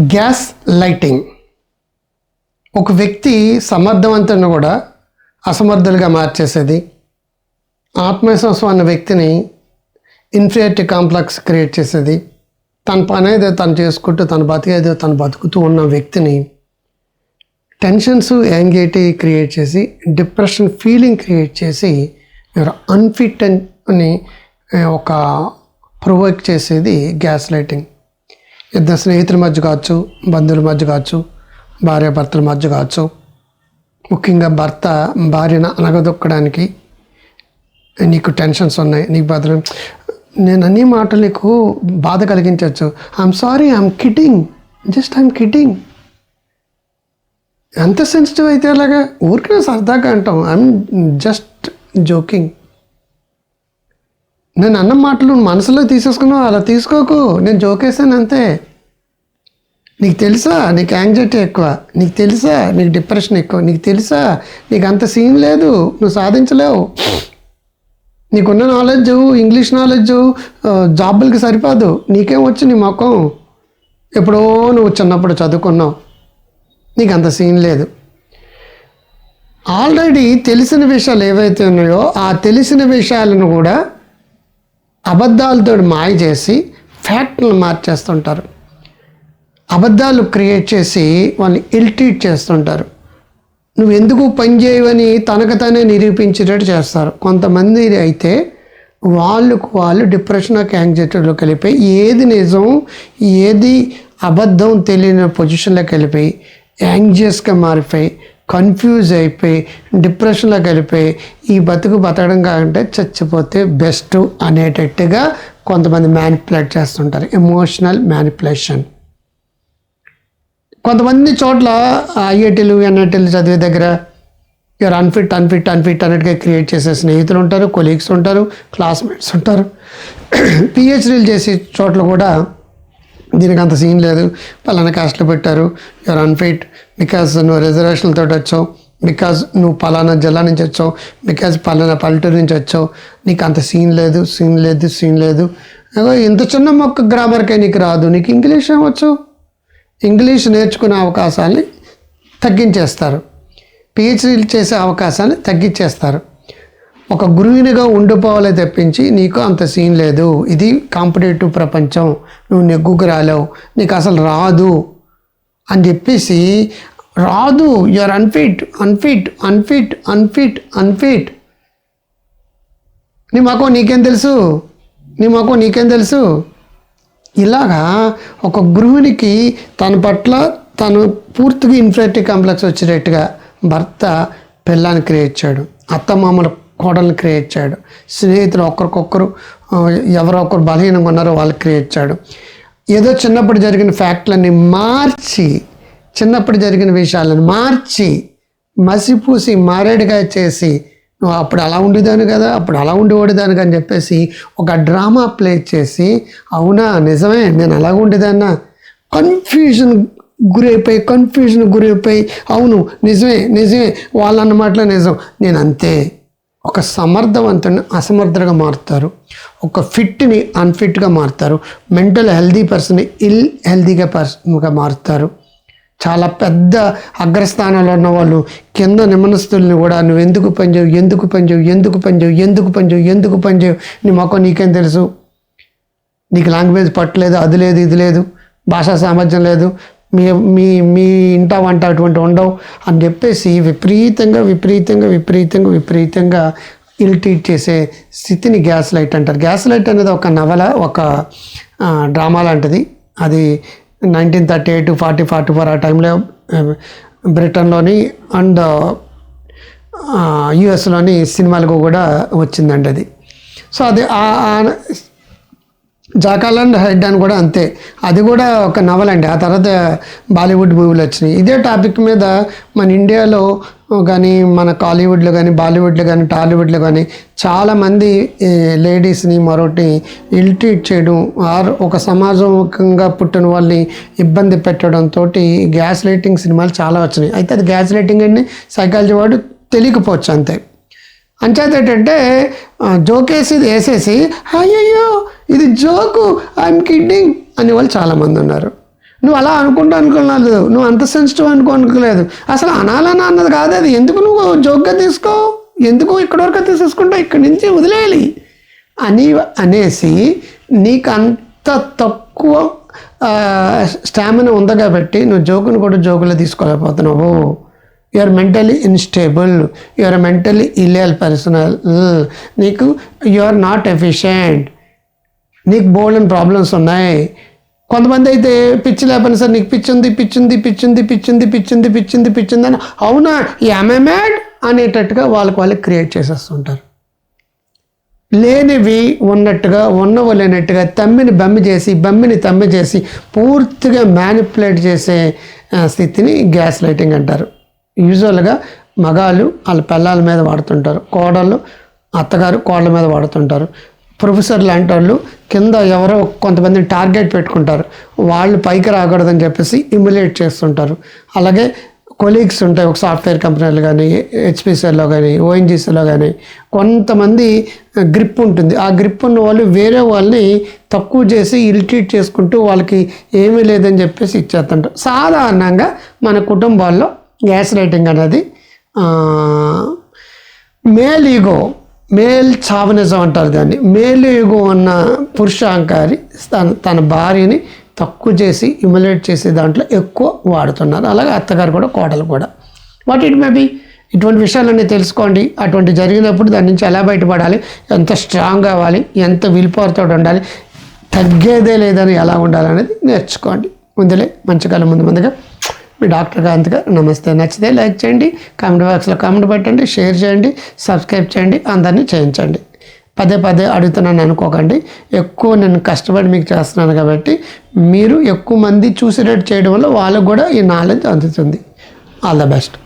Gas lighting. ఒక వ్యక్తి సమర్థవంతుని కూడా అసమర్థులుగా మార్చేసేది. ఆత్మవిశ్వాసం అన్న వ్యక్తిని ఇన్ఫీరియారిటీ కాంప్లెక్స్ క్రియేట్ చేసేది. తన పని ఏదో తను చేసుకుంటూ తన బతికేదో తను బతుకుతూ ఉన్న వ్యక్తిని టెన్షన్స్ యాంగ్జైటీ క్రియేట్ చేసి డిప్రెషన్ ఫీలింగ్ క్రియేట్ చేసి మీరు అన్ఫిట్ అని ఒక ప్రొవోక్ చేసేది గ్యాస్ లైటింగ్. ఇద్దరు స్నేహితుల మధ్య కావచ్చు బంధువుల మధ్య కావచ్చు భార్యాభర్తల మధ్య కావచ్చు. ముఖ్యంగా భర్త భార్యను అనగదొక్కడానికి నీకు టెన్షన్స్ ఉన్నాయి నీకు బాధలు నేను అన్ని మాటలు నీకు బాధ కలిగించవచ్చు. I'm sorry I'm kidding just I'm kidding ఎంత సెన్సిటివ్ అయితే అలాగా ఊరికే సరదాగా అంటాం. ఐఎమ్ జస్ట్ జోకింగ్ నేను అన్న మాటలు మనసులో తీసేసుకున్నావు అలా తీసుకోకు. నేను జోకేసాను అంతే. నీకు తెలుసా? నీకు యాంగ్జైటీ ఎక్కువ. నీకు తెలుసా? నీకు డిప్రెషన్ ఎక్కువ. నీకు తెలుసా? నీకు అంత సీన్ లేదు. నువ్వు సాధించలేవు. నీకున్న నాలెడ్జ్ ఇంగ్లీష్ నాలెడ్జ్ జాబులకి సరిపోదు. నీకేం వచ్చు నీ మొఖం? ఎప్పుడో నువ్వు చిన్నప్పుడు చదువుకున్నావు. నీకు అంత సీన్ లేదు. ఆల్రెడీ తెలిసిన విషయాలు ఏవైతే ఉన్నాయో ఆ తెలిసిన విషయాలను కూడా అబద్ధాలతో మాయ చేసి ఫ్యాక్ట్లను మార్చేస్తుంటారు. అబద్ధాలు క్రియేట్ చేసి వాళ్ళని ఇల్టీట్ చేస్తుంటారు. నువ్వు ఎందుకు పని చేయవని తనకు తానే నిరూపించేటట్టు చేస్తారు. కొంతమంది అయితే వాళ్ళకు వాళ్ళు డిప్రెషన్ యాంగ్జైటీలోకి వెళ్ళిపోయి ఏది నిజం ఏది అబద్ధం తెలియని పొజిషన్లోకి వెళ్ళిపోయి యాంగ్జియస్గా మారిపోయి కన్ఫ్యూజ్ అయిపోయి డిప్రెషన్లో వెళ్ళిపోయి ఈ బతుకు బతకడం కాకుంటే చచ్చిపోతే బెస్ట్ అనేటట్టుగా కొంతమంది మ్యానిపులేట్ చేస్తుంటారు. ఎమోషనల్ మ్యానిపులేషన్ కొంతమంది చోట్ల ఐఐటీలు ఎన్ఐటీలు చదివే దగ్గర you are unfit unfit unfit అన్నట్టుగా క్రియేట్ చేసే స్నేహితులు ఉంటారు కొలీగ్స్ ఉంటారు క్లాస్మేట్స్ ఉంటారు. పిహెచ్డీలు చేసే చోట్ల కూడా దీనికి అంత సీన్ లేదు. పలానా కాస్ట్లో పెట్టారు. యువర్ అన్ఫిట్ బికాజ్ నువ్వు రిజర్వేషన్లతో వచ్చావు. బికాజ్ నువ్వు పలానా జిల్లా నుంచి వచ్చావు. బికాజ్ పలానా పల్లెటూరు నుంచి వచ్చావు. నీకు అంత సీన్ లేదు సీన్ లేదు సీన్ లేదు. ఇంత చిన్న మొక్క గ్రామర్కే నీకు రాదు. నీకు ఇంగ్లీష్ ఏమొచ్చు? ఇంగ్లీష్ నేర్చుకునే అవకాశాన్ని తగ్గించేస్తారు. పిహెచ్డీలు చేసే అవకాశాన్ని తగ్గించేస్తారు. ఒక గురువునిగా ఉండిపోవాలే తప్పించి నీకు అంత సీన్ లేదు. ఇది కాంపిటేటివ్ ప్రపంచం. నువ్వు నెగ్గుకు రాలేవు నీకు అసలు రాదు. అని చెప్పేసి రాదు. You are unfit unfit unfit unfit unfit నీ మాకు నీకేం తెలుసు? నీ మాకు నీకేం తెలుసు? ఇలాగా ఒక గృహిణికి తన పట్ల తను పూర్తిగా ఇన్ఫ్లేటివ్ కాంప్లెక్స్ వచ్చేటట్టుగా భర్త పిల్లాన్ని క్రియేట్ అత్త అత్తమామల కోడలు క్రియేట్ చేయడు. స్నేహితులు ఒకరికొకరు ఎవరొకరు బలహీనంగా ఉన్నారో వాళ్ళు క్రియేట్ చేయడు. ఏదో చిన్నప్పుడు జరిగిన ఫ్యాక్ట్లన్నీ మార్చి చిన్నప్పుడు జరిగిన విషయాలను మార్చి మసిపూసి మారేడుగా చేసి నువ్వు అప్పుడు అలా ఉండేదాను కదా అప్పుడు అలా ఉండేవాడిదాను అని చెప్పేసి ఒక డ్రామా ప్లే చేసి అవునా నిజమే నేను అలా ఉండేదాన్నా? కన్ఫ్యూజన్ గురైపోయి కన్ఫ్యూజన్ గురైపోయి అవును నిజమే నిజమే వాళ్ళన్న మాటలో నిజం నేను అంతే. ఒక సమర్థవంతుని అసమర్థగా మారుతారు. ఒక ఫిట్ని అన్ఫిట్గా మారుతారు. మెంటల్ హెల్దీ పర్సన్ ఇల్ హెల్దీగా పర్సన్గా మారుతారు. చాలా పెద్ద అగ్రస్థానంలో ఉన్న వాళ్ళు కింద నిమనస్తుల్ని కూడా నువ్వు ఎందుకు పనిచేయవు? ఎందుకు పనిచేయవు? ఎందుకు పనిచేయవు? ఎందుకు పనిచేయవు? ఎందుకు పనిచేయవు? నీ మొక్క నీకేం తెలుసు? నీకు లాంగ్వేజ్ పట్టలేదు అది లేదు ఇది లేదు. భాషా సామర్థ్యం లేదు. మీ మీ మీ ఇంట వంట అటువంటి ఉండవు అని చెప్పేసి విపరీతంగా విపరీతంగా విపరీతంగా విపరీతంగా ఇల్టీట్ చేసే స్థితిని గ్యాస్ లైట్ అంటారు. గ్యాస్ లైట్ అనేది ఒక నవల ఒక డ్రామా లాంటిది. అది nineteen thirty eight forty forty four ఆ టైంలో బ్రిటన్లోని అండ్ యుఎస్లోని సినిమాలకు కూడా వచ్చిందండి అది. సో అది జాకాలండ్ హెడ్ అని కూడా అంతే. అది కూడా ఒక నవల అండి. ఆ తర్వాత బాలీవుడ్ మూవీలు వచ్చినాయి. ఇదే టాపిక్ మీద మన ఇండియాలో కానీ మన కాలీవుడ్లో కానీ బాలీవుడ్లో కానీ టాలీవుడ్లో కానీ చాలామంది లేడీస్ని మరొకటి ఇల్ట్రీట్ చేయడం ఆర్ ఒక సమాజంగా పుట్టిన వాళ్ళని ఇబ్బంది పెట్టడంతో గ్యాస్ లైటింగ్ సినిమాలు చాలా వచ్చినాయి. అయితే అది గ్యాస్ లైటింగ్ అండి సైకాలజీ వాడు తెలియకపోవచ్చు అంతే. అంచేత ఏంటంటే జోకేసి వేసేసి అయ్యయ్యో ఇది జోకు ఐఎమ్ కిడ్డింగ్ అనే వాళ్ళు చాలామంది ఉన్నారు. నువ్వు అలా అనుకుంటా అనుకోలేదు నువ్వు అంత సెన్సిటివ్ అనుకో అనుకోలేదు. అసలు అనాలని అన్నది కాదు అది. ఎందుకు నువ్వు జోక్గా తీసుకో ఎందుకు ఇక్కడి వరకు తీసేసుకుంటావు? ఇక్కడి నుంచి వదిలేయాలి. అని అనేసి నీకు అంత తక్కువ స్టామినా ఉంది కాబట్టి నువ్వు జోకును కూడా జోకులో తీసుకోలేకపోతున్నావు you are mentally unstable you are mentally ill personal నీకు యు ఆర్ నాట్ ఎఫిషియంట్ నీకు బోల్డ్ ప్రాబ్లమ్స్ ఉన్నాయి. కొంతమంది అయితే పిచ్చి లేపని సార్ నీకు పిచ్చింది పిచ్చింది పిచ్చింది పిచ్చింది పిచ్చింది పిచ్చింది పిచ్చింది అని అవునా? మ్యాడ్ అనేటట్టుగా వాళ్ళకి వాళ్ళకి క్రియేట్ చేసేస్తుంటారు. లేనివి ఉన్నట్టుగా ఉన్నవి లేనట్టుగా తమ్మిని బమ్మి చేసి బమ్మిని తమ్మి చేసి పూర్తిగా మ్యానిపులేట్ చేసే స్థితిని గ్యాస్ లైటింగ్ అంటారు. యూజువల్గా మగాళ్ళు వాళ్ళ పిల్లల మీద వాడుతుంటారు. కోడళ్ళు అత్తగారు కోళ్ళ మీద వాడుతుంటారు. ప్రొఫెసర్ లాంటి వాళ్ళు కింద ఎవరో కొంతమందిని టార్గెట్ పెట్టుకుంటారు. వాళ్ళు పైకి రాకూడదని చెప్పేసి ఇమ్యులేట్ చేస్తుంటారు. అలాగే కొలీగ్స్ ఉంటాయి ఒక సాఫ్ట్వేర్ కంపెనీలు కానీ హెచ్పిసిఎల్లో కానీ ఓఎన్జీసీలో కానీ. కొంతమంది గ్రిప్ ఉంటుంది. ఆ గ్రిప్ ఉన్న వాళ్ళు వేరే వాళ్ళని తక్కువ చేసి ఇరిటేట్ చేసుకుంటూ వాళ్ళకి ఏమీ లేదని చెప్పేసి ఇచ్చేస్తుంటారు. సాధారణంగా మన కుటుంబాల్లో గ్యాస్ రేటింగ్ అనేది మేల్ ఈగో మేల్ చావనిజం అంటారు దాన్ని. మేల్ ఈగో ఉన్న పురుషాంకారి తన తన భార్యని తక్కువ చేసి ఇమ్యులేట్ చేసే దాంట్లో ఎక్కువ వాడుతున్నారు. అలాగే అత్తగారు కూడా కోడలు కూడా. వాట్ ఇట్ మే బి ఇటువంటి విషయాలన్నీ తెలుసుకోండి. అటువంటి జరిగినప్పుడు దాని నుంచి ఎలా బయటపడాలి? ఎంత స్ట్రాంగ్ అవ్వాలి? ఎంత విల్ పవర్తో ఉండాలి? తగ్గేదే లేదని ఎలా ఉండాలనేది నేర్చుకోండి. ముందులే మంచి కాలం ముందు ముందుగా. మీ డాక్టర్ కాంత్ గారు నమస్తే. నచ్చితే లైక్ చేయండి కామెంట్ బాక్స్లో కామెంట్ పెట్టండి షేర్ చేయండి సబ్స్క్రైబ్ చేయండి అందరినీ చేయించండి. పదే పదే అడుగుతున్నాను అనుకోకండి. ఎక్కువ నేను కష్టపడి మీకు చేస్తున్నాను కాబట్టి మీరు ఎక్కువ మంది చూసేటట్టు చేయడం వల్ల వాళ్ళకు కూడా ఈ నాలెడ్జ్ అందుతుంది. All the best.